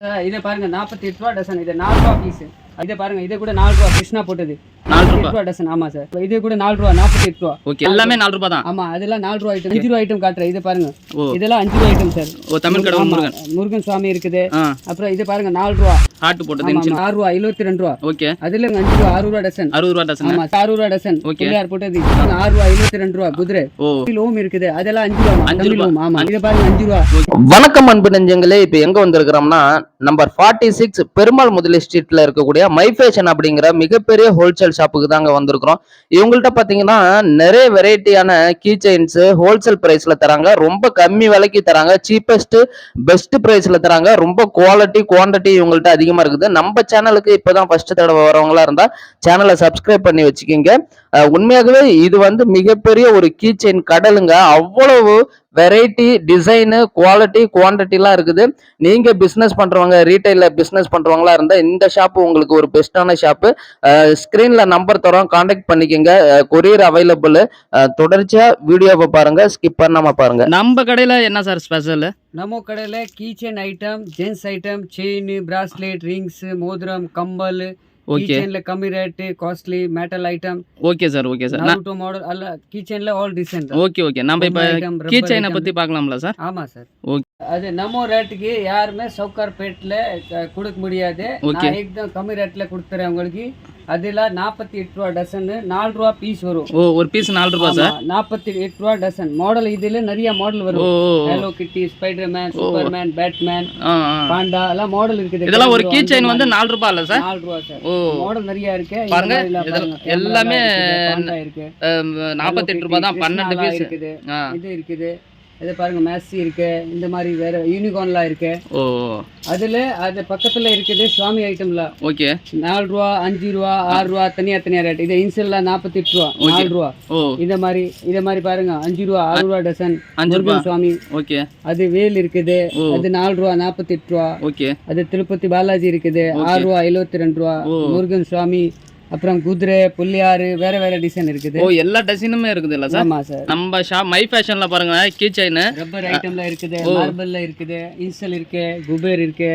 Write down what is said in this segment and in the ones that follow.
இதை பாருங்க நாற்பத்தி எட்டு ரூபா டசன் இது நாலு ரூபா பீஸ் இதை பாருங்க இதை கூட நாலு ரூபா கிருஷ்ணா போட்டது. ரூபா டசன் ஆமா சார் இது கூட நாலு ரூபா நாற்பத்தி எட்டு ரூபா. ஓகே எல்லாமே நாலு தான்? ஆமா அதெல்லாம் நாலு ரூபா ஐட்டம் அஞ்சு ரூபா ஐட்டம் காட்டுறேன். இது பாருங்க. இதெல்லாம் அஞ்சு ரூபா ஐட்டம் சார் ஓ தமிழ் கடவுள் முருகன். முருகன் சுவாமி இருக்குது. அப்புறம் இது பாருங்க நாலு ரூபா. ஹார்ட் போட்டது ஆறு ரூபா எழுபத்தி ரெண்டு ரூபா. ஓகே. அதுல அஞ்சு ரூபா ஆறு ரூபா டசன் அறுபது ரூபா டசன் ஆமா ஆறு ரூபா டசன் Okay. பிள்ளையார் போட்டது ஆறு ரூபா எழுபத்தி ரெண்டு ரூபா குதிரை. ஓம் இருக்குது. அதெல்லாம் அஞ்சு ரூபா அஞ்சு ரூபா. ஆமா இதை பாருங்க அஞ்சு ரூபா. வணக்கம் அன்பு நெஞ்சங்களே. இப்போ எங்க வந்திருக்கிறோம்னா number forty six Perumal Mudali ஸ்ட்ரீட்ல இருக்கக்கூடிய மை ஃபேஷன் அப்படிங்கிற மிகப்பெரிய ஹோல்சேல் ஷாப்புக்கு தாங்க வந்திருக்கிறோம். இவங்கள்ட்ட பார்த்தீங்கன்னா நிறைய வெரைட்டியான கீ செயின்ஸ் ஹோல்சேல் ப்ரைஸில் தராங்க. ரொம்ப கம்மி விலைக்கு தராங்க. சீப்பஸ்ட் பெஸ்ட் ப்ரைஸில் தராங்க. ரொம்ப குவாலிட்டி குவான்டிட்டி இவங்கள்ட்ட அதிகமாக இருக்குது. நம்ம சேனலுக்கு இப்போ தான் ஃபஸ்ட்டு தடவை வரவங்களா இருந்தால் சேனலை சப்ஸ்கிரைப் பண்ணி வச்சுக்கிங்க. உண்மையாகவே இது வந்து மிகப்பெரிய ஒரு கீ செயின் கடலுங்க. அவ்வளவு வெரைட்டி டிசைனு குவாலிட்டி குவான்டிட்டிலாம் இருக்குது. நீங்க பிசினஸ் பண்றவங்க ரீட்டைல பிசினஸ் பண்றவங்களா இருந்தா இந்த ஷாப் உங்களுக்கு ஒரு பெஸ்டான ஷாப்பு ஸ்கிரீன்ல நம்பர் தரோம். காண்டாக்ட் பண்ணிக்கோங்க. கொரியர் அவைலபிள் தொடர்ச்சியா வீடியோவை பாருங்க. ஸ்கிப் பண்ணாம பாருங்க. நம்ம கடையில என்ன சார் ஸ்பெஷல் நம்ம கடையில keychain item gents item chain bracelet rings மோதிரம் கம்பல் ஓகே கீச்செயின்ல கம்மி rate costly metal item okay sir okay sir Naruto model அல்ல கீச்செயின்ல ஆல் டிசைன் ஓகே ஓகே நம்ம இப்போ கீ செயினை பத்தி பார்க்கலாம்ல சார் ஆமா சார் Okay. அது நம்ம ரேட்டுக்கு யாருமே சவுகார்பேட்ல அஹ், கொடுக்க முடியாது. நான் ஏக்தம் கம்மி ரேட்ல கொடுத்துறேன் உங்களுக்கு. அதுல நாற்பத்தி எட்டு ரூபா டசன் நாலு ரூபா பீஸ் வரும். ஓ ஒரு பீஸ் நாலு ரூபாய் சார் நாற்பத்தி எட்டு ரூபா டசன் மாடல் இதுல நிறைய மாடல் வரும். Hello Kitty Spider Man Superman Batman. Panda எல்லாம் மாடல் இருக்குது. இதெல்லாம் ஒரு கீ செயின் வந்து. நாலு ரூபாய் இல்ல சார் நாலு ரூபா சார் ஓ. மாடல் நிறைய இருக்கு. பாருங்க. எல்லாமே இருக்கு. நாற்பத்தி எட்டு ரூபாய் தான் பன்னெண்டு பீஸ் இருக்குது. இது இருக்குது. இது பாருங்க மேசி இருக்கு இந்த மாதிரி வேற யூனிகார்ன்லாம் இருக்கு. ஓ அதுல அது பக்கத்துல இருக்குது சுவாமி ஐட்டம்ல ஓகே. நாலு ரூபா அஞ்சு ரூபா ஆறு ரூபா தனியா தனியா ரேட் இது இன்செல்ல நாற்பத்தி எட்டு ரூபா. நாலு ரூபா. இந்த மாதிரி இத மாதிரி பாருங்க அஞ்சு ரூபா ஆறு ரூபா டசன் அஞ்சு ரூபாய் சுவாமி. ஓகே. அது வேல் இருக்குது அது நாலு ரூபா நாற்பத்தி எட்டு ரூபா. ஓகே. அது திருப்பதி பாலாஜி இருக்குது. ஆறு ரூபா எழுபத்தி ரெண்டு ரூபா. முருகன் சுவாமி அப்புறம் குதிரை புள்ளியாறு வேற வேற டிசைன் இருக்குது. ஓ எல்லா டிசைனுமே இருக்குது இல்ல சார் ஆமா சார் நம்ம ஷாப் மை ஃபேஷன்ல பாருங்க கீ செயின் ரப்பர் ஐட்டம்ல இருக்குது. மார்பிள்ல இருக்குது இன்சல் இருக்கு குபேர் இருக்கு.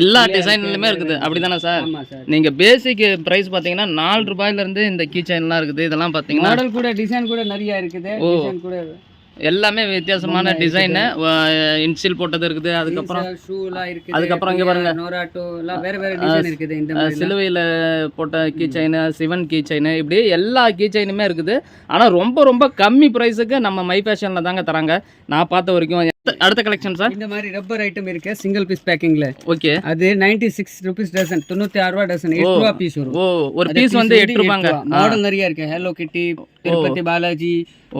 எல்லா இருக்கு, இருக்குது. அப்படிதானே சார் நீங்க பேசிக் பிரைஸ் பாத்தீங்கன்னா நாலு ரூபாயில இருந்து இந்த கீ செயின்லாம் இருக்குது. இதெல்லாம் பாத்தீங்கன்னா மாடல் கூட டிசைன் கூட நிறைய இருக்குது. டிசைன் கூட எல்லாமே வித்தியாசமான டிசைனு இன்சில் போட்டது இருக்குது. அதுக்கப்புறம் அதுக்கப்புறம் இங்க பாருங்க. நோராட்டோ எல்லாம் வேற வேற டிசைன் இருக்குது இந்த அஹ், மாதிரி சிலுவையில போட்ட key chain Sivan key chain இப்படி எல்லா கீ செயினுமே இருக்குது. ஆனா ரொம்ப ரொம்ப கம்மி பிரைஸுக்கு நம்ம மை ஃபேஷன்ல தாங்க தராங்க. நான் பார்த்த வரைக்கும் அடுத்த- கலெக்ஷன் சார் இந்த மாதிரி ரப்பர் ஐட்டம் இருக்கு சிங்கிள் பீஸ் பேக்கிங்ல ஓகே அது 96 சிக்ஸ் ருபீஸ் டசன் தொண்ணூத்தி ஆறு ரூபா டசன் எட்டு ரூபா பீஸ் வரும். ஓ ஒரு பீஸ் வந்து எட்டு ரூபாங்க. மாடல் நிறைய இருக்கு. ஹலோ கிட்டி திருப்பதி பாலாஜி.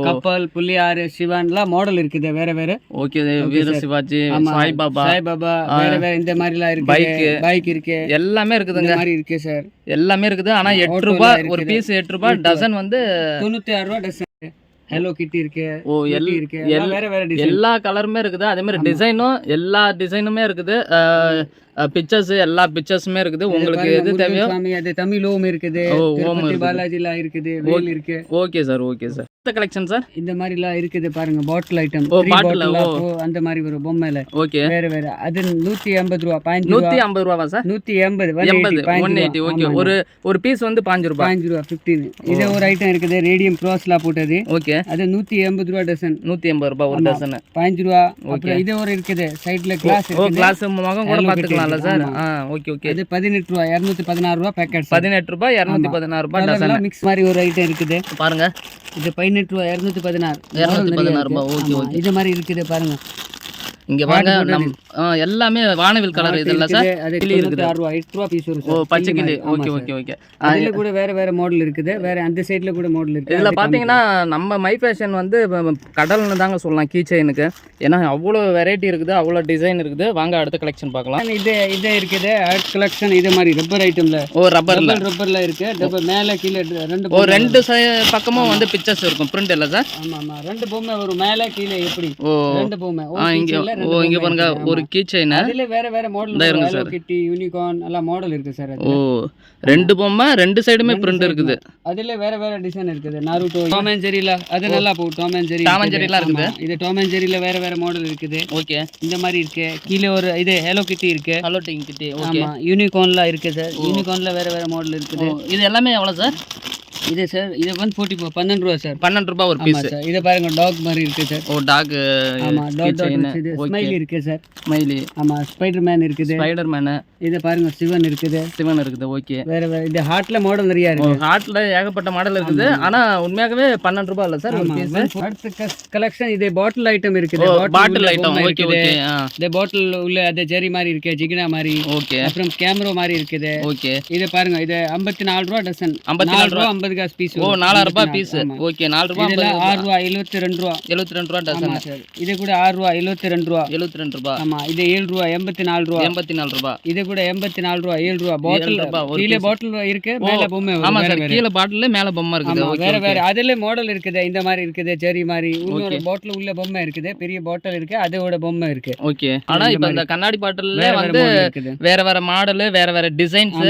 கப்பல் புள்ளியாறு சிவன்லாம் மாடல் இருக்குது வேற வேற. ஓகே வீர சிவாஜி ஆமா. சாய்பாபா சாய்பாபா வேற வேற இந்த மாதிரிலாம் இருக்கு. Bike. பைக் இருக்கு. எல்லாமே இந்த இருக்குதுங்க மாதிரி இருக்கு சார் எல்லாமே இருக்குது. ஆனா எட்டு ரூபாய் எல்லாம் ஒரு இருக்குது. பீஸ் எட்டு ரூபாய். டசன் வந்து தொண்ணூத்தி ஆறு ரூபா டசன் ஹலோ கிட்டி இருக்கு ஓ Kitty எல் இருக்கு வேற வேற எல்லா கலருமே இருக்குது. அதே மாதிரி. டிசைனும் எல்லா டிசைனுமே இருக்குது. பிக்சர்ஸ் எல்லா பிக்சர்ஸுமே இருக்குது. உங்களுக்கு எது தேவையோ அது தமிழ் ஓம் இருக்குது. ஓம். பாலாஜிலாம் இருக்குது வேல் இருக்கு. Okay sir okay sir. அடுத்த கலெக்ஷன் சார்? இந்த மாதிரி எல்லாம் இருக்குது பாருங்க பாட்டில் ஐட்டம் ஓ, bottle, ஓ. அந்த மாதிரி வரும் பொம்மையில. ஓகே. வேற வேற. அது நூத்தி எண்பது ரூபா ரூபா. நூத்தி ஐம்பது ரூபாவா சார்? நூத்தி எண்பது எண்பது ஒன் எயிட்டி ஓகே ஒரு ஒரு பீஸ் வந்து பாஞ்சு ரூபாய் பாஞ்சு ரூபா பிப்டீன் இது ஒரு ஐட்டம் இருக்குது ரேடியம் க்ராஸ்லாம் போட்டது. ஓகே. அது நூத்தி எண்பது ரூபா டசன் நூத்தி எண்பது ரூபாய் ஒரு. டசன் பாஞ்சு ரூபா. அப்புறம் இது ஒரு இருக்குது. சைடுல கிளாஸ் ஓ கிளாஸ் முகம் கூட Kitty சார்? ஆ ஓகே ஓகே. அது பதினெட்டு ரூபா இருநூத்தி பதினாறு ரூபா பேக்கெட் பதினெட்டு ரூபாய் இரநூத்தி பதினாறு ரூபாய் டசன் மிக்ஸ் மாதிரி ஒரு ஐட்டம் இருக்குது. பாருங்க. இது பதினெட்டு ரூபா இருநூத்தி பதினாறு. இருநூத்தி பதினாறு ரூபாய், இருக்கு. okay, ஆமா, இது மாதிரி இருக்குது பாருங்க. இங்க பாருங்க. நம் எல்லாமே வானவில் கலர் இதெல்லாம் சார். இருக்குது. கிளி இருக்குது. ரூபா பீஸ் வரும் ஓ. பச்சை கிளி ஓகே. Okay okay. அதுல கூட வேற வேற மாடல் இருக்குது. வேற அந்த சைடுல கூட மாடல் இருக்கு இதுல அது பாத்தீங்கன்னா நம்ம மை ஃபேஷன் வந்து கடல்னு தாங்க சொல்லலாம் கீ செயினுக்கு. ஏன்னா அவ்வளோ வெரைட்டி இருக்குது அவ்வளோ டிசைன் இருக்குது. வாங்க அடுத்த கலெக்ஷன் பார்க்கலாம். இது இது இருக்குது. ஆர்ட் கலெக்ஷன் இது மாதிரி ரப்பர் ஐட்டம்ல ஓ ரப்பர்ல ரப்பர் ரப்பர்ல இருக்கு. ரப்பர் மேல கீழே ரெண்டு ஓ ரெண்டு பக்கமும் வந்து பிக்சர்ஸ் இருக்கும். பிரிண்ட் இல்ல சார்? ஆமா ஆமா. ரெண்டு பொம்மை வரும். மேல கீழே எப்படி? ரெண்டு பொம்மை. இங்க ஓ இங்க பாருங்க ஒரு கீ செயின் அதுல வேற வேற மாடல் இருங்க ஹலோ sir. கிட்டி யூனிகார்ன் எல்லாம் மாடல் இருக்கு சார் ஓ ரெண்டு பொம்மை ரெண்டு சைடுமே பிரிண்ட் இருக்குது. அதுல வேற வேற டிசைன் இருக்குது. நாருட்டோ டாம் அண்ட் ஜெரில அது நல்லா போகும் Tom and Jerry and Jerry எல்லாம் இருக்குது. இது டாம் அண்ட் ஜெரில வேற வேற மாடல் இருக்குது. ஓகே இந்த மாதிரி இருக்கு. கீழே ஒரு இது ஹலோ கிட்டி இருக்கு. ஹலோ டிங் கிட்டி ஓகே ஆமா யூனிகார்ன்ல இருக்கு சார் யூனிகார்ன்ல வேற வேற மாடல் இருக்குது. இது எல்லாமே எவ்வளோ சார்? இது சார் இது வந்து ஃபோர்ட்டி பன்னெண்டு ரூபா சார். பன்னெண்டு ரூபாய் ஒரு பீஸ் சார். இதை பாருங்க டாக் மாதிரி இருக்கு சார். ஓ டாக் ஆமா டாக் ஸ்மைல் இருக்கு சார். ஸ்மைலி ஆமா ஸ்பைடர் மேன் இருக்குது. ஸ்பைடர் மேனு இதை பாருங்க சிவன் இருக்குது. சிவன் இருக்குது ஓகே. வேற வேற இது ஹார்ட்ல மாடல் நிறைய இருக்கு. ஹார்ட்ல ஏகப்பட்ட மாடல் இருக்குது. ஆனா உண்மையாகவே பன்னெண்டு ரூபாய் இல்ல சார் ஒரு பீஸ் அடுத்த கலெக்ஷன் இது பாட்டில் ஐட்டம் இருக்குது. பாட்டில் உள்ள ஐட்டம் ஓகே. ஓகே இந்த பாட்டில் உள்ள அது ஜெரி மாதிரி இருக்கு ஜிகினா மாதிரி. ஓகே. அப்புறம் கேமரா மாதிரி இருக்குது. ஓகே. இது பாருங்க இது ஐம்பத்தி நாலு ரூபா டசன் ஐம்பத்தி நாலு ரூபா. ஐம்பது காசு பீஸ் ஓ நாலாயிரம் ரூபாய் பீஸ் ஓகே நாலு. ரூபாய் ஆறு ரூபா எழுபத்தி ரெண்டு ரூபா எழுபத்தி ரெண்டு ரூபா டசன் சார். இது கூட ஆறு ரூபா எழுபத்தி ரெண்டு ரூபா எழுபத்தி ரெண்டு ரூபாய் ஆமா இது ஏழு ரூபா எண்பத்தி நாலு ரூபா எண்பத்தி நாலு ரூபாய் இது கூட எண்பத்தி நாலு ரூபா ஏழு ரூபா பாட்டில் ரூபா கீழே பாட்டில் இருக்கு மேல பொம்மை. ஆமா சார். கீழே பாட்டில் மேல பொம்மை இருக்குது. வேற வேற. அதுல மாடல் இருக்குது இந்த மாதிரி இருக்குது ஜெரி மாதிரி. இன்னொரு பாட்டில் உள்ள பொம்மை இருக்குது பெரிய பாட்டில் இருக்கு அதோட பொம்மை இருக்கு. ஓகே ஆனா இப்போ இந்த கண்ணாடி பாட்டில்ல வந்து வேற வேற மாடல் வேற வேற டிசைன்ஸ்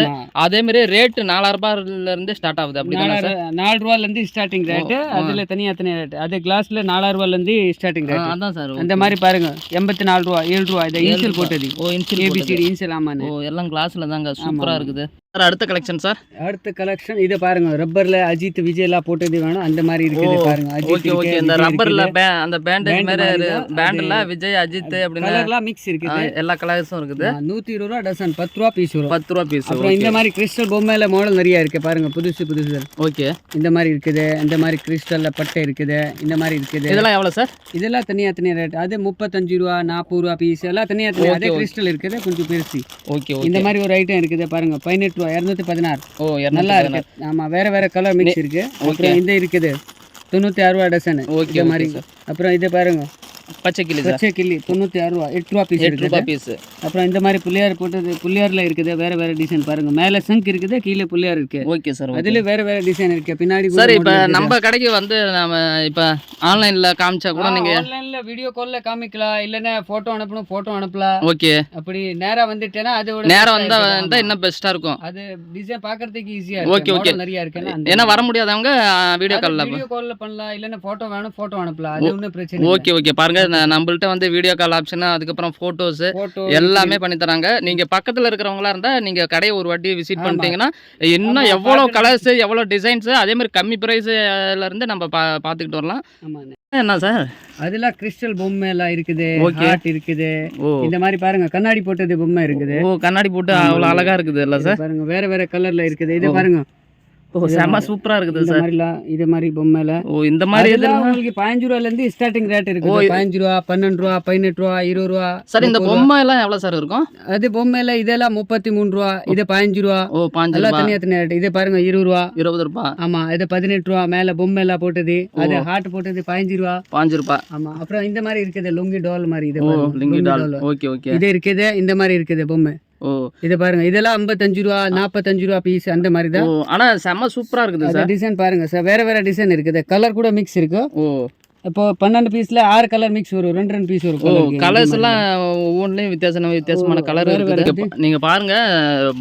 அதே மாதிரி ரேட் நாலாயிரம் ரூபாயில இருந்து ஸ்டார்ட் ஆகுது. சார் நாலாயிரம் நாலு ரூபால இருந்து ஸ்டார்டிங் ரேட் அதுல தனியா தனியா ரேட் அது கிளாஸ்ல நாலாயிரம் ரூபால இருந்து ஸ்டார்டிங் ரேட் அதான் சார் அந்த மாதிரி பாருங்க எண்பத்தி நாலு ரூபா ஏழு ரூபா இதை இன்சியல் போட்டது. ஓ இன்சில் ஏபிசிடி இன்சியல் ஆமான்னு ஓ எல்லாம் கிளாஸ்ல தாங்க சூப்பரா இருக்குது. சார் அடுத்த கலெக்ஷன் சார்? அடுத்த கலெக்ஷன் இதை பாருங்க. ரப்பர்ல அஜித் விஜய் எல்லாம் போட்டது வேணும். அந்த மாதிரி இருக்குது பாருங்க. Okay okay. இந்த ரப்பர்ல அந்த பேண்டேஜ் Band மாதிரி. பேண்ட்ல விஜய் அஜித் அப்படின்னு கலர்லாம் மிக்ஸ் இருக்குது. எல்லா கலர்ஸும் இருக்குது. நூத்தி இருபது ரூபா டசன் பத்து ரூபா பீஸ் வரும். பத்து ரூபா பீஸ் அப்புறம் இந்த மாதிரி கிறிஸ்டல் பொம்மையில மாடல் நிறைய இருக்கு. பாருங்க புதுசு புதுசு. ஓகே. இந்த மாதிரி இருக்குது. இந்த மாதிரி கிறிஸ்டல்ல பட்டை இருக்குது. இந்த மாதிரி இருக்குது. இதெல்லாம் எவ்வளவு சார்? இதெல்லாம் தனியா தனியா ரேட் அது முப்பத்தஞ்சு ரூபா நாற்பது ரூபா பீஸ் எல்லாம் தனியா தனியா. அதே கிறிஸ்டல் இருக்குது. கொஞ்சம் பெருசு. ஓகே இந்த மாதிரி ஒரு ஐட்டம் இருக்குது. பாருங்க பதினெட்டு ரூபா இரநூத்தி பதினாறு. ஓ நல்லா இருக்கு. ஆமா வேற வேற கலர் மிக்ஸ் இருக்கு. அப்புறம் இந்த இருக்குது. தொண்ணூத்தி ஆறு ரூபா டசன் ஓகே மாதிரி. அப்புறம் இது பாருங்க. பச்சை கிளி பச்சை கிள்ளி தொண்ணூத்தி ஆறு ரூபா எட்டு ரூபா பீஸ் எட்டு இருக்குது. ரூபாய் பீஸ் அப்புறம் இந்த மாதிரி புள்ளியார் போட்டது புள்ளியார்ல இருக்குது வேற வேற டிசைன் பாருங்க. மேல சங்க் இருக்குது கீழே புள்ளியார் இருக்கு. ஓகே சார் அதுல வேற வேற டிசைன் இருக்கு. பின்னாடி சார் இப்போ இருக்குது. நம்ம கடைக்கு வந்து நம்ம இப்போ ஆன்லைன்ல காமிச்சா கூட நீங்க ஆன்லைன்ல வீடியோ கால்ல காமிக்கலாம். இல்லைன்னா போட்டோ அனுப்பணும் போட்டோ அனுப்பலாம். ஓகே அப்படி நேரா வந்துட்டேன்னா அதோட நேரம் best ஆ வந்தா இருக்குது. வந்தா ஆமா. இன்னும் பெஸ்டா இருக்கும். அது டிசைன் பாக்குறதுக்கு ஈஸியா Okay, இருக்கு. Okay. model நிறைய அந்த ஏன்னா வர முடியாதவங்க வீடியோ கால்ல வீடியோ கால்ல பண்ணலாம். இல்லைன்னா போட்டோ வேணும் போட்டோ அனுப்பலாம். அது ஒன்றும் பிரச்சனை ஓகே ஓகே பாருங்க நம்மள்ட்ட வந்து வீடியோ கால் ஆப்ஷன் அதுக்கப்புறம் போட்டோஸ் போட்டோ எல்லாமே பண்ணி தராங்க நீங்க பக்கத்துல இருக்கிறவங்களா இருந்தா நீங்க கடையை ஒரு வாட்டி விசிட். பண்ணிட்டீங்கன்னா இன்னும் எவ்வளவு கலர்ஸ் எவ்வளவு டிசைன்ஸ் அதே மாதிரி கம்மி பிரைஸ்ல இருந்து நம்ம பாத்துக்கிட்டு வரலாம். என்ன சார் அதெல்லாம் கிறிஸ்டல் பொம்மை எல்லாம் இருக்குது. ஹார்ட் இருக்குது. இந்த மாதிரி பாருங்க கண்ணாடி போட்டது பொம்மை இருக்குது. ஓ கண்ணாடி போட்டு அவ்வளவு அழகா இருக்குது இல்ல சார் பாருங்க வேற வேற கலர்ல இருக்குது. இது பாருங்க. ஓ செம சூப்பரா இருக்குது இந்த சார் மாதிரிலாம் இது மாதிரி பொம்மைல ஓ இந்த மாதிரி இது அதெல்லாம் உங்களுக்கு பதினஞ்சு ரூபால இருந்து ஸ்டார்டிங் ரேட் இருக்கு பதினஞ்சு ரூபா பன்னெண்டு ரூபா பதினெட்டு ரூபா இருபது ரூபா சார் இந்த பொம்மை எல்லாம் எவ்வளவு சார் இருக்கும்? அது பொம்மையில இதெல்லாம் முப்பத்தி மூணு ரூபா இது பதினஞ்சு ரூபா ஓ பாஞ்சு எல்லாம் ரூபாய் தனியா தனியா ரேட் இது பாருங்க இருபது ரூபா இருபது ரூபாய் ஆமா இது பதினெட்டு ரூபா மேல பொம்மை எல்லாம் போட்டது. அது ஹார்ட் போட்டது பதினஞ்சு ரூபா பாஞ்சு ரூபாய் ஆமா அப்புறம் இந்த மாதிரி இருக்குது லுங்கி டால் மாதிரி இது ஓ பாருங்க. லிங்கி lungi doll. doll. Okay okay. இது இருக்குது இந்த மாதிரி இருக்குது பொம்மை. ஓ. இது பாருங்க இதெல்லாம் ஐம்பத்தஞ்சு ரூபா நாற்பத்தஞ்சு ரூபா பீஸ் அந்த மாதிரி தான் ஆனா செம சூப்பரா இருக்குது சார். டிசைன் பாருங்க சார் வேற வேற டிசைன் இருக்குது. கலர் கூட மிக்ஸ் இருக்கு. ஓ. இப்போ பன்னெண்டு பீஸ்ல ஆறு கலர் மிக்ஸ் வரும் ரெண்டு ரெண்டு பீஸ் வரும். கலர்ஸ் எல்லாம் ஒவ்வொன்றுலையும் வித்தியாசமான வித்தியாசமான கலர் இருக்குது. நீங்க பாருங்க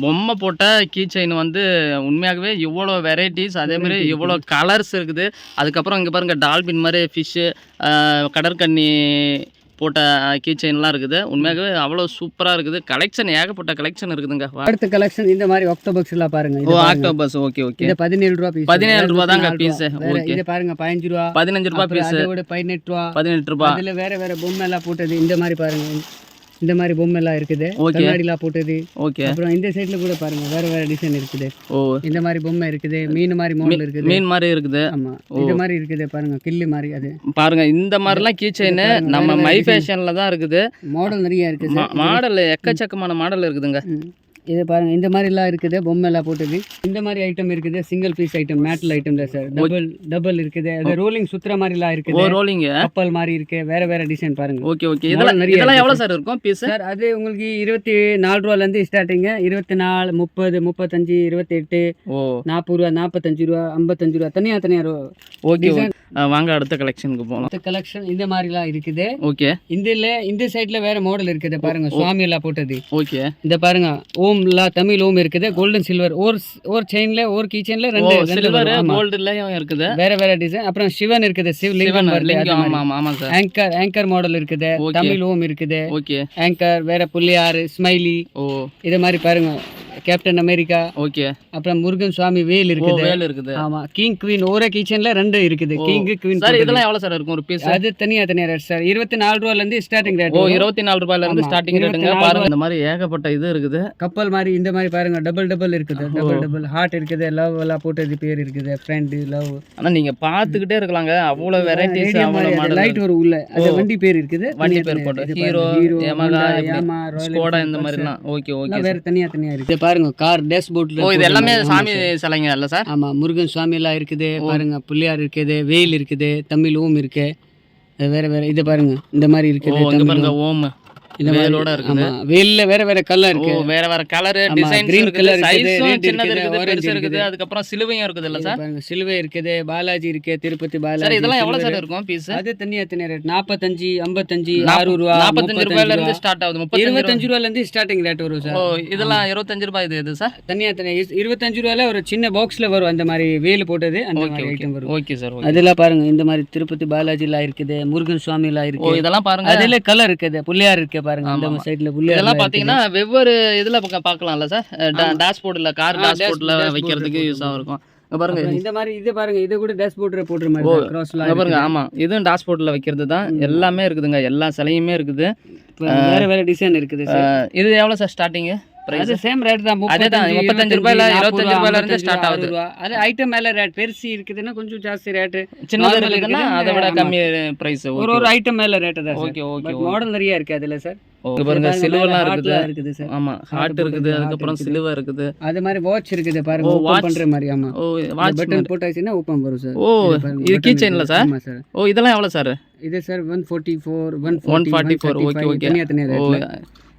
பொம்மை போட்ட கீ செயின் வந்து உண்மையாகவே இவ்வளோ வெரைட்டிஸ் அதே மாதிரி இவ்வளோ கலர்ஸ் இருக்குது. அதுக்கப்புறம் இங்க பாருங்க டால்பின் மாதிரி ஃபிஷ்ஷு கடற்கன்னி போட்ட கீ செயின்லாம் இருக்குது. உண்மையாகவே அவ்வளோ சூப்பராக இருக்குது. கலெக்ஷன் ஏகப்பட்ட கலெக்ஷன் இருக்குதுங்க. அடுத்த கலெக்ஷன் இந்த மாதிரி ஆக்டோபக்ஸ் எல்லாம் பாருங்க. ஓ. ஆக்டோபஸ் ஓகே ஓகே இது பதினேழு ரூபா பீஸ் பதினேழு ரூபா தாங்க piece. Okay. இது பாருங்க பதினஞ்சு ரூபா. பதினஞ்சு அப்புறம் பீஸ் பதினெட்டு ரூபா. பதினெட்டு ரூபாய் அதுல வேற வேற பொம்மை எல்லாம் போட்டது. இந்த மாதிரி பாருங்க. இந்த மாதிரி பொம்மை எல்லாம் இருக்குது. Okay. கண்ணாடி எல்லாம் போட்டது. ஓகே அப்புறம் இந்த சைடுல கூட பாருங்க வேற வேற டிசைன் இருக்குது. ஓ. இந்த மாதிரி பொம்மை இருக்குது மீன் மாதிரி மாடல் இருக்குது. மீன் மாதிரி இருக்குது. ஆமா. இது மாதிரி இருக்குது பாருங்க கில்லி மாதிரி அது. பாருங்க இந்த மாதிரிலாம் கீ செயின் நம்ம மை. ஃபேஷனில் தான் இருக்குது. மாடல் நிறைய இருக்கு சார் மாடல் எக்கச்சக்கமான மாடல் இருக்குதுங்க. இது பாருங்க இந்த மாதிரிலாம் இருக்குது பொம்மை எல்லாம் போட்டது. இந்த மாதிரி ஐட்டம் இருக்குது சிங்கிள் பீஸ் ஐட்டம் மேட்டல் ஐட்டம்ல சார் டபுள் டபுள் இருக்குது. அது ரோலிங் சுத்துற மாதிரிலாம் ஓ இருக்குது ரோலிங்க கப்பல் மாதிரி இருக்கு வேற வேற டிசைன் பாருங்க. Okay okay. இதெல்லாம் நிறைய இதெல்லாம் எவ்வளோ சார் இருக்கும் பீஸ் சார் அது உங்களுக்கு இருபத்தி நாலு ரூபாலேருந்து ஸ்டார்டிங்க இருபத்தி நாலு முப்பது முப்பத்தஞ்சு இருபத்தெட்டு ஓ. நாற்பது ரூபா நாற்பத்தஞ்சு ரூபா ஐம்பத்தஞ்சு ரூபா தனியாக தனியாக ரூபா. ஓகே. வாங்க அடுத்த கலெக்ஷனுக்கு போகலாம் கலெக்ஷன் இந்த மாதிரிலாம் இருக்குது. ஓகே. இதில் இந்த சைடில் வேற மாடல் இருக்குது பாருங்க சுவாமி எல்லாம் போட்டது. ஓகே. இந்த பாருங்க ஓம்லாம் தமிழ் ஓம் இருக்குது கோல்டன் சில்வர் ஒரு ஒரு செயின்ல ஒரு கீ செயின்ல ரெண்டு சில்வர். கோல்டுலயும் இருக்குது. வேற வேற டிசைன் அப்புறம் சிவன் இருக்குது அது லிங்கம். ஆங்கர் ஆங்கர் மாடல் இருக்குது. தமிழ் ஓம் இருக்குது. ஓகே ஆங்கர் வேற புள்ளியாறு ஸ்மைலி ஓ. இது மாதிரி பாருங்க. கேப்டன் அமெரிக்கா ஓகே அப்புறம் முருகன் சுவாமி வேல் இருக்குது. வேல் இருக்குது. ஆமா கிங் குவீன் ஒரே கிச்சன்ல ரெண்டு இருக்குது. கிங் குவீன் சார் இதெல்லாம் எவ்வளவு சார் இருக்கும் ஒரு பீஸ் அது தனியா தனியா ரேட் சார் இருபத்தி நாலு ரூபால இருந்து ஸ்டார்டிங் ரேட் ஓ இருபத்தி நாலு ரூபாயில இருந்து ஸ்டார்டிங் ரேட்டுங்க 24 பாருங்க இந்த மாதிரி ஏகப்பட்ட இது இருக்குது. கப்பல் மாதிரி இந்த மாதிரி பாருங்க டபுள் டபுள் இருக்குது. டபுள் டபுள் ஹார்ட் இருக்குது லவ் எல்லாம் போட்டது பேர் இருக்குது. ஃப்ரெண்ட் லவ் ஆனா நீங்க பாத்துக்கிட்டே இருக்கலாங்க. அவ்வளவு வெரைட்டிஸ் அவ்வளவு மாடல் லைட் ஒரு உள்ள. அது. வண்டி பேர் இருக்குது. வண்டி பேர் போட்டு. ஹீரோ Royal ஸ்கோடா இந்த. மாதிரிலாம். ஓகே ஓகே வேற தனியா தனியா இருக்கு பாருங்க கார் டேஷ்போர்ட்ல ஓ இது எல்லாமே சாமி சிலைங்க இல்ல சார்? ஆமா முருகன் சுவாமி எல்லாம் இருக்குது பாருங்க பிள்ளையார் இருக்குது வேல் இருக்குது தமிழ் ஓம் இருக்கு வேற வேற இது பாருங்க இந்த மாதிரி இருக்குது ஓம். இந்த வேலோட இருக்குது. வேல்ல வேற வேற கலர் ஓ இருக்கு. வேற வேற கலர் டிசைன்ஸ் இருக்குது. color இருக்குது, சின்னது இருக்குது, பெருசு இருக்குது. அதுக்கப்புறம் சிலுவையும் இருக்குது இல்ல இது சார் சிலுவை இருக்குது பாலாஜி இருக்கு திருப்பதி சார் பாலாஜி இதெல்லாம் எவ்வளவு. சார் இருக்கும் பீஸ் அது தனியா தனியா ரேட் நாற்பத்தஞ்சு ஐம்பத்தஞ்சு ஆறு ரூபா நாற்பத்தஞ்சு ரூபாயில இருந்து ஸ்டார்ட் ஆகுது. முப்பத்தஞ்சு ரூபாய் இருபத்தஞ்சு ரூபால இருந்து ஸ்டார்டிங் ரேட் வரும் ஓ சார் இதெல்லாம் இருபத்தஞ்சு ரூபாய் இது எது சார்? தனியா தனியா. இஸ்- இருபத்தஞ்சு ரூபாயில ஒரு சின்ன பாக்ஸ்ல வரும் அந்த மாதிரி வேல் போட்டது அந்த மாதிரி ஐட்டம் வரும். ஓகே சார் அதெல்லாம் பாருங்க இந்த மாதிரி திருப்பதி பாலாஜி எல்லாம் இருக்குது முருகன் சுவாமி எல்லாம் ஓ இருக்கு இதெல்லாம் பாருங்க. அதுல கலர் இருக்குது புள்ளியார் இருக்கு பாருங்க ஆமா. சைடுல புள்ளியார் இதெல்லாம் பாத்தீங்கன்னா வெவ்வேறு இதுல பார்க்கலாம்ல சார்? டேஷ்போர்ட்ல கார் டேஷ்போர்ட்ல வைக்கிறதுக்கு யூஸ் இருக்கும் பாருங்க இந்த மாதிரி இது பாருங்க இது கூட டேஷ்போர்ட்ல போடுற மாதிரி பாருங்க ஆமா. இதுவும் டேஷ்போர்ட்ல வைக்கிறது தான். எல்லாமே இருக்குதுங்க எல்லா சிலையுமே இருக்குது. வேற வேற டிசைன் இருக்குது இது எவ்வளவு சார் ஸ்டார்டிங் பிரைஸ் அது சேம் ரேட் தான். அதேதான், 35, 35 ரூபாயில, 40 25 ரூபாயில இருந்து 55 start ஆகுது. அது ஐட்டம் மேல ரேட் பெருசு இருக்குதுன்னா கொஞ்சம் ஜாஸ்தி ரேட் normal இருக்குதுன்னா இருக்குது, அதை விட. கம்மி பிரைஸ் ஒரு ஒரு ஐட்டம் மேல ரேட் தான் ஓகே ஓகே மாடல் நிறைய இருக்கு அதுல சார் பாருங்க சிலுவெல்லாம் இருக்குது. இருக்குது சார் ஆமா ஹார்ட் இருக்குது அதுக்கப்புறம். சிலுவை இருக்குது. அது மாதிரி வாட்ச் இருக்குது பாருங்க ஓபன் watch. பண்ற மாதிரி ஆமா. ஓ வாட்ச் பட்டன் போட்டாச்சுன்னா ஓபன் வரும் சார் ஓ இது கீ. செயின்ல சார் ஓ இதெல்லாம் எவ்வளவு சார் இது sir one forty four one one forty four okay okay தனியா தனியா ரேட்ல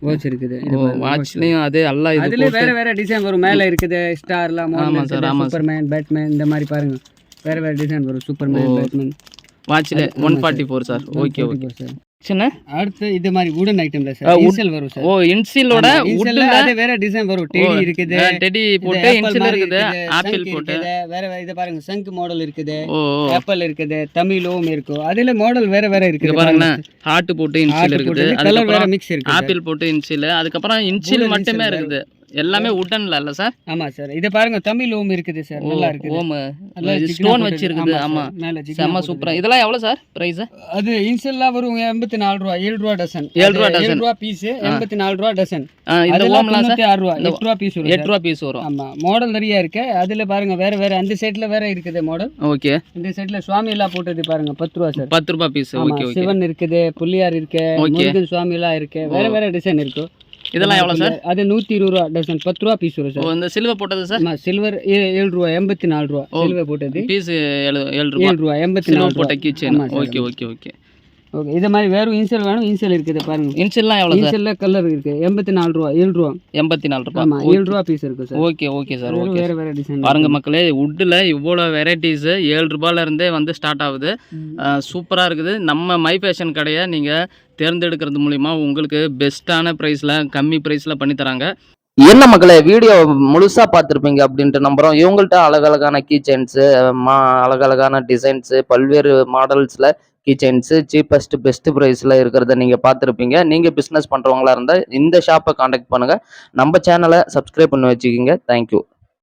வாட்ச் இருக்குது. வாட்ச்லயும் அதே எல்லாம் இது அதுல வேற வேற டிசைன் வரும். மேல இருக்குது ஸ்டார்லாம் ஆமா sir, ஆமா. சூப்பர்மேன் பேட்மேன் இந்த மாதிரி பாருங்க. வேற வேற டிசைன் வரும். Superman Batman வாட்ச்ல one forty four sir. Okay okay sir அடுத்து இது மாதிரி உடன் ஐட்டம்ல சார் இன்சல் வரும் சார் ஓ இன்சிலோட அது வேற டிசைன் வரும். டெடி இருக்குது. டெடி போட்டு இன்சில் இருக்குது ஆப்பிள் போட்டு. வேற வேற இது பாருங்க சங்க் மாடல் இருக்குது. ஆப்பிள் இருக்குது தமிழ் ஓம் இருக்கும். அதுல மாடல் வேற வேற இருக்குது பாருங்களேன் ஹார்ட் போட்டு இன்சில் இருக்குது வேற அதுக்கப்புறம் மிக்ஸ் இருக்கு. ஆப்பிள் போட்டு இன்சில் அதுக்கப்புறம் இன்சில் மட்டுமே இருக்குது. எல்லாமே உட்டன்ல இல்ல சார்? ஆமா சார். இது பாருங்க தமிழ் ஓம் இருக்குது சார். நல்லா இருக்குது. ஓம். Stone sir. ஆமா செம்ம சூப்பரா. இதெல்லாம் எவ்வளவு சார் பிரைஸ் அது இன்செல்லாம் வரும் எண்பத்தி நாலு ரூபா ஏழு ரூபா டசன் ஏழு ரூபா dozen. ஏழு ரூபா பீஸ் எண்பத்தி நாலு ரூபா டசன் இந்த ஓம்லாம் சார்? ஆறு ரூபா எட்டு ரூபா பீஸ் வரும் எட்டு ரூபா பீஸ் வரும். ஆமா. மாடல் நிறைய இருக்கு. அதுல பாருங்க வேற வேற அந்த சைடுல வேற இருக்குது மாடல் ஓகே. இந்த சைடுல சுவாமி எல்லாம் போட்டது பாருங்க பத்து ரூபா சார். பத்து ரூபா பீஸ் ஓகே ஓகே. சிவன் இருக்குது புள்ளியார் இருக்கு. முருகன் சுவாமி எல்லாம் இருக்கு வேற வேற டிசைன் இருக்கு. இதெல்லாம் எவ்வளவு சார்? அது நூத்தி இருபது ரூபா டசன் பத்து ரூபா பீஸ் வரும் சார். இந்த சில்வர் போட்டது சார்? சில்வர் ஏழு ரூபா எண்பத்தி நாலு ரூபா. சில்வர் போட்டது. பீஸ் ஏழு ஏழு ரூபா. ஏழு ரூபா எண்பத்தி நாலு போட்ட sir, okay. Okay okay. Okay இது மாதிரி வேற இன்சல் வேணும் இன்சல் இருக்குது பாருங்க. இன்சில்லாம் எவ்வளவு சார்? இன்சல்ல கலர் இருக்கு. எண்பத்தி நாலு ரூபா ஏழு ரூபா. எண்பத்தி நாலு ரூபா. ஆமா ஏழு ரூபா பீஸ் இருக்கு sir. Okay okay sir okay வேற வேற டிசைன் பாருங்க மக்களே வுட்டில் இவ்வளோ வெரைட்டிஸ் ஏழு ரூபாயில இருந்தே வந்து ஸ்டார்ட் ஆகுது. சூப்பராக இருக்குது. நம்ம மை ஃபேஷன் கடையை நீங்கள் தேர்ந்தெடுக்கிறது மூலிமா உங்களுக்கு பெஸ்ட்டான ப்ரைஸில் கம்மி ப்ரைஸில் பண்ணி தராங்க. என்ன மக்களே வீடியோ முழுசா பார்த்துருப்பீங்க அப்படின்ட்டு நம்புறோம். இவங்கள்ட்ட அழகழகான கீ செயின்ஸு மா அழகழகான டிசைன்ஸு பல்வேறு மாடல்ஸில் கீ செயின்ஸு சீப்பஸ்ட் பெஸ்ட் ப்ரைஸில் இருக்கிறத நீங்கள் பார்த்துருப்பீங்க. நீங்கள் பிஸ்னஸ் பண்ணுறவங்களா இருந்தால் இந்த ஷாப்பை காண்டாக்ட் பண்ணுங்கள் நம்ம சேனலை சப்ஸ்கிரைப் பண்ணி வச்சுக்கிங்க. தேங்க்யூ